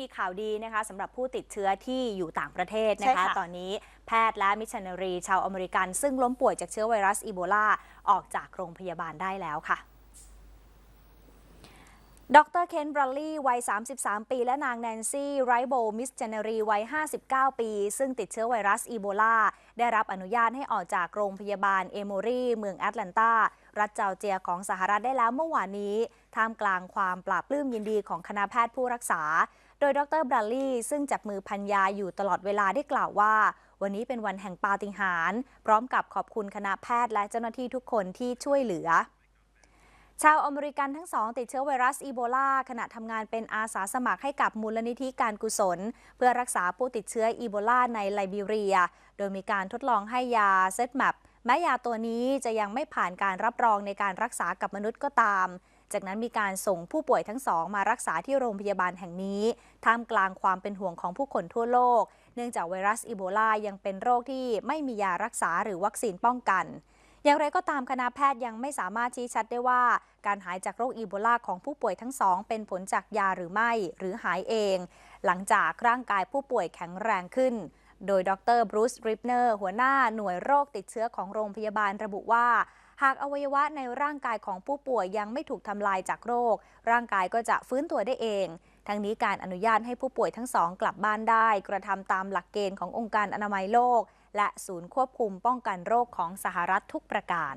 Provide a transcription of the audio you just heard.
มีข่าวดีนะคะสำหรับผู้ติดเชื้อที่อยู่ต่างประเทศนะใช่คะค่ะตอนนี้แพทย์และมิชชันนารี ชาวอเมริกัน ซึ่งล้มป่วยจากเชื้อไวรัสอีโบลาออกจากโรงพยาบาลได้แล้วค่ะ ดรเคนบรัลลี่วัย 33 ปี และนางแนนซี่ไรโบมิสเจเนรีวัย 59 ปี ซึ่งติดเชื้อไวรัสอีโบลา ได้รับอนุญาตให้ออกจากโรงพยาบาลเอโมรีเมืองแอตแลนตา รัฐจอร์เจียของสหรัฐได้แล้วเมื่อวานนี้ ท่ามกลางความปราบปลื้มยินดีของคณะแพทย์ผู้รักษา โดยดรบรัลลี่ ซึ่งจับมือพันยาอยู่ตลอดเวลาได้กล่าวว่า วันนี้เป็นวันแห่งปาฏิหาริย์พร้อมกับขอบคุณคณะแพทย์และเจ้าหน้าที่ทุกคนที่ช่วยเหลือ ชาวอเมริกันทั้งสองติดเชื้อไวรัสอีโบลาขณะทำงานเป็นอาสาสมัครให้กับมูลนิธิการกุศล เพื่อรักษาผู้ติดเชื้ออีโบลาในไลบีเรีย โดยมีการทดลองให้ยาเซตแมปแม้ยาตัวนี้จะยังไม่ผ่านการรับรองในการรักษากับมนุษย์ก็ตาม จากนั้นมีการส่งผู้ป่วยทั้งสอง มารักษาที่โรงพยาบาลแห่งนี้ ท่ามกลางความเป็นห่วงของผู้คนทั่วโลก เนื่องจากไวรัสอีโบลายังเป็นโรคที่ไม่มียารักษาหรือวัคซีนป้องกัน อย่างไรก็ตามคณะแพทย์ยังไม่สามารถชี้ชัดได้ว่า การหายจากโรคอีโบลาของผู้ป่วยทั้งสอง เป็นผลจากยาหรือไม่หรือหายเอง หลังจากร่างกายผู้ป่วยแข็งแรงขึ้น โดยดรบรูซริปเนอร์หัวหน้าหน่วยโรคติดเชื้อของโรงพยาบาลระบุว่าหากอวัยวะในร่างกายของผู้ป่วยยังไม่ถูกทำลายจากโรค ร่างกายก็จะฟื้นตัวได้เอง ทั้งนี้การอนุญาตให้ผู้ป่วยทั้งสองกลับบ้านได้ กระทำตามหลักเกณฑ์ขององค์การอนามัยโลก และศูนย์ควบคุมป้องกันโรคของสหรัฐทุกประการ